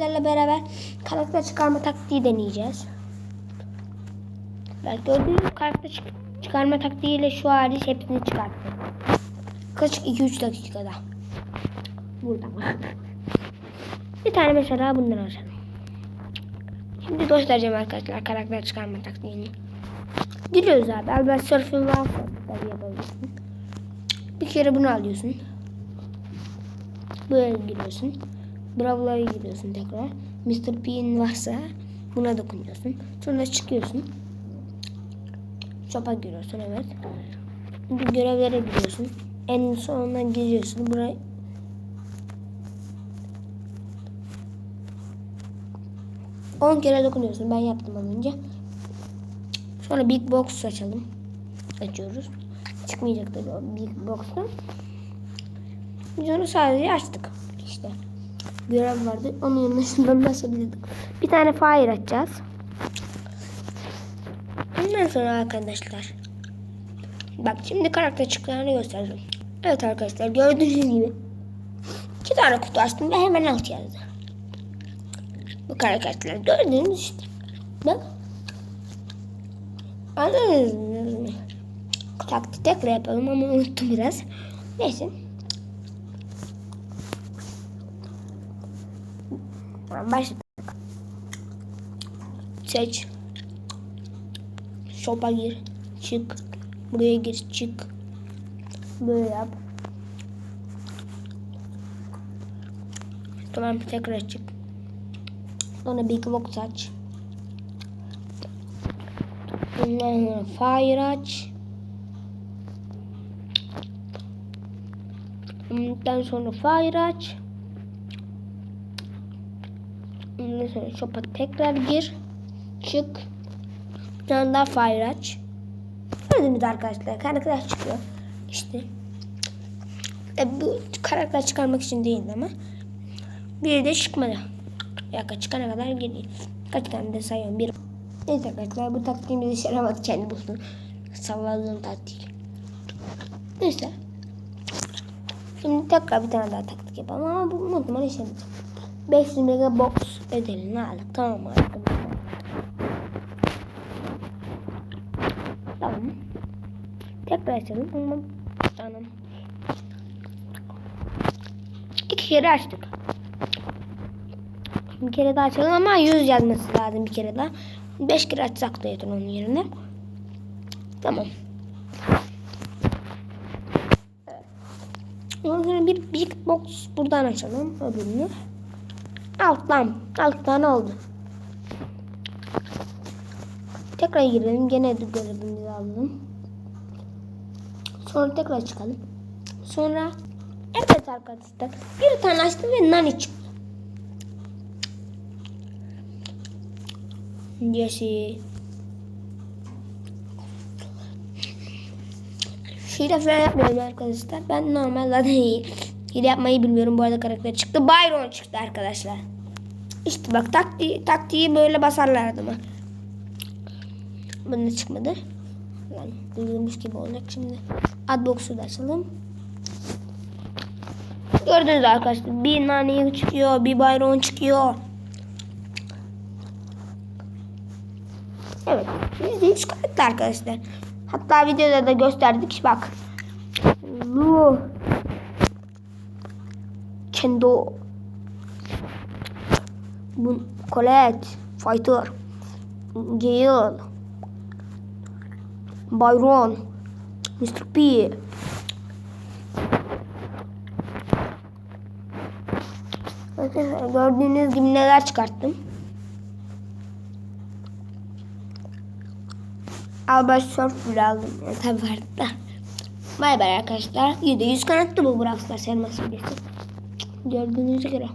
Sizlerle beraber karakter çıkarma taktiği deneyeceğiz. Belki gördüğünüz gibi karakter çık- çıkarma taktiğiyle şu hariç hepsini çıkarttım. Kaç 2-3 dakikada. Burada. Bir tane mesela bundan açalım. Şimdi göstereceğim arkadaşlar karakter çıkarma taktiğini. Giriyoruz abi. Albert Surf'ün varsa tabii yapabilirsin. Bir kere bunu alıyorsun. Böyle giriyorsun. Bravo'lara giriyorsun tekrar. Mr. P'in varsa buna dokunuyorsun. Sonra çıkıyorsun. Shop'a giriyorsun evet. Bir görevlere giriyorsun. En sonuna giriyorsun. Buraya On kere dokunuyorsun. Ben yaptım az önce. Sonra Big Box açalım. Açıyoruz. Çıkmayacak tabii o Big Box'tan. Biz onu sadece açtık. İşte görev vardı. Onun yanına şundan başlayabilirdik. Bir tane fire açacağız. Ondan sonra arkadaşlar. Bak şimdi karakter çıktılarını göstereceğim. Evet arkadaşlar gördüğünüz gibi. iki tane kutu açtım ve hemen alt yazdı. Bu karakterler gördüğünüz işte. Bak. Anladınız mı? Taktik tekrar yapalım ama unuttum biraz. Neyse. Tamam başladık. Seç. Shop'a gir. Çık. Buraya gir. Çık. Böyle yap. Tamam tekrar çık. Sonra Big Box aç. Ondan Fire aç. Ondan sonra Fire aç. Ondan sonra shop'a tekrar gir. Çık. Bir tane daha fire aç. Gördünüz arkadaşlar. Karakter çıkıyor. İşte. E, bu karakter çıkarmak için değil ama. Bir de çıkmadı. Yaka çıkana kadar geliyor. Kaç tane de sayıyorum. Bir. Neyse arkadaşlar bu taktiğimizi işe yaramadı kendi bulsun. Salladığım taktik. Neyse. Şimdi tekrar bir tane daha taktik yapalım ama bu muhtemelen işe yaramaz. 500 mega box bedelini aldık. Tamam mı? Tamam. Tekrar açalım. Ama tamam. İki kere açtık. Bir kere daha açalım ama 100 yazması lazım bir kere daha. 5 kere açsak da yeter onun yerine. Tamam. Ondan sonra bir big box buradan açalım öbürünü. Alttan. Alttan oldu. Tekrar girelim. Gene de görevimizi alalım. Sonra tekrar çıkalım. Sonra evet arkadaşlar bir tane açtım ve nani çıktı. Jesse. Hile falan yapmıyorum arkadaşlar. Ben normal iyi. Hile yapmayı bilmiyorum. Bu arada karakter çıktı. Byron çıktı arkadaşlar. İşte bak taktiği, taktiği böyle basarlar adama. Bunda çıkmadı. Yani duyulmuş gibi olacak şimdi. Adbox'u da açalım. Gördünüz arkadaşlar. Bir nane çıkıyor. Bir Byron çıkıyor. Evet. Biz de çıkarttı arkadaşlar. Hatta videoda da gösterdik. Bak. Lu. Kendo. Bu Colette. Fighter. Gale. Byron. Mr. P. Gördüğünüz gibi neler çıkarttım. Albert Surf bile aldım. Tabii vardı da. Bay bay arkadaşlar. %100 kanattı bu Brawl Stars elmas Gördüğünüz gibi.